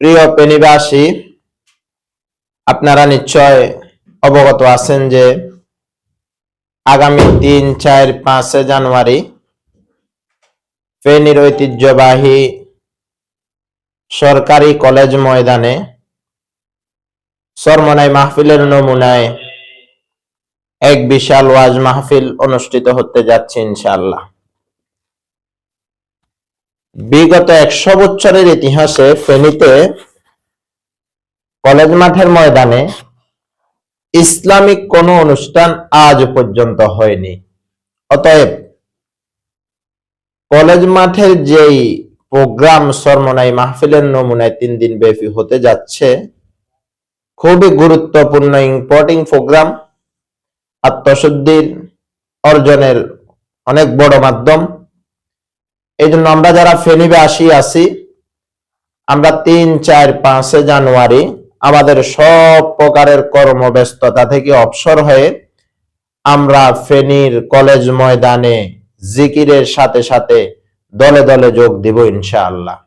প্রিয় পেনিবাসী আপনারা নিশ্চয় অবগত আছেন যে আগামী তিন, চার, পাঁচে জানুয়ারি ফেনীর ঐতিহ্যবাহী সরকারি কলেজ ময়দানে সরমনাই মাহফিলের নমুনায় এক বিশাল ওয়াজ মাহফিল অনুষ্ঠিত হতে যাচ্ছে ইনশাআল্লাহ। বিগত একশো বছরের ইতিহাসে ফেনীতে কলেজ মাঠের ময়দানে ইসলামিক কোনো অনুষ্ঠান আজ পর্যন্ত হয়নি। অতএব কলেজ মাঠের যেই প্রোগ্রাম সরমনাই মাহফিলের নমুনায় তিন দিন ব্যাপী হতে যাচ্ছে, খুবই গুরুত্বপূর্ণ ইম্পর্টিং প্রোগ্রাম। আত্মশুদ্ধির অর্জনের অনেক বড় মাধ্যম। এই জন্য আমরা যারা ফেনিবে আসি আছি আমরা তিন, চার, পাঁচে জানুয়ারি আমাদের সব প্রকারের কর্মব্যস্ততা থেকে অবসর হয়ে আমরা ফেনীর কলেজ ময়দানে জিকিরের সাথে সাথে দলে দলে যোগ দিব ইনশাআল্লাহ।